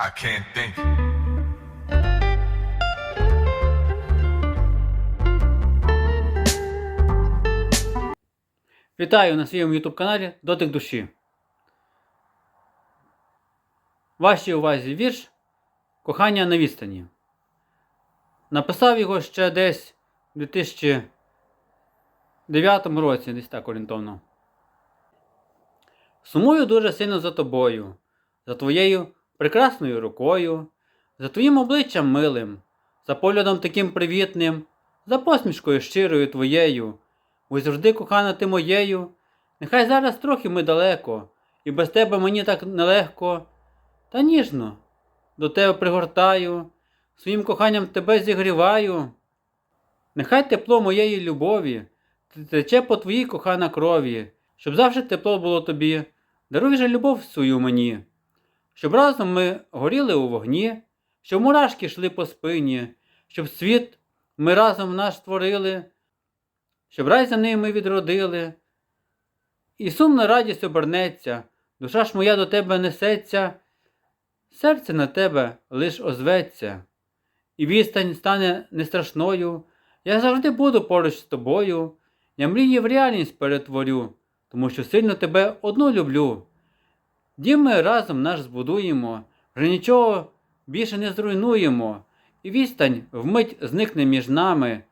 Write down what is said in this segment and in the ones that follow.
I can't think. Вітаю на своєму YouTube каналі Дотик душі. Вашій увазі вірш Кохання на відстані. Написав його ще десь у 2009 році, десь так орієнтовно. Сумую дуже сильно за тобою, за твоєю прекрасною рукою, за твоїм обличчям милим, за поглядом таким привітним, за посмішкою щирою твоєю. Ось завжди кохана ти моєю, нехай зараз трохи ми далеко, і без тебе мені так нелегко, та ніжно до тебе пригортаю, своїм коханням тебе зігріваю. Нехай тепло моєї любові тече по твоїй кохана крові, щоб завжди тепло було тобі, даруй же любов свою мені, щоб разом ми горіли у вогні, щоб мурашки йшли по спині, щоб світ ми разом наш створили щоб рай за ними відродили. І сумна радість обернеться, душа ж моя до тебе несеться, серце на тебе лиш озветься, і відстань стане нестрашною. Я завжди буду поруч з тобою, я мрії в реальність перетворю, тому що сильно тебе одну люблю. Дім ми разом наш збудуємо, вже нічого більше не зруйнуємо, і відстань вмить зникне між нами.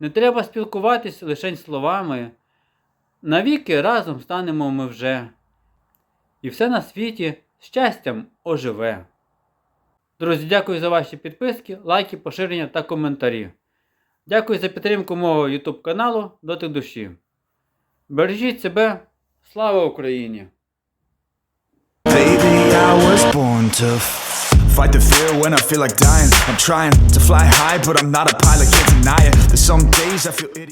Не треба спілкуватись лише словами. Навіки разом станемо ми вже. І все на світі щастям оживе. Друзі, дякую за ваші підписки, лайки, поширення та коментарі. Дякую за підтримку мого YouTube каналу Доти душі. Бережіть себе, слава Україні! Was born to fight the fear when I feel like dying. I'm trying to fly high, but I'm not a pilot, can't deny it. There's some days I feel idiot.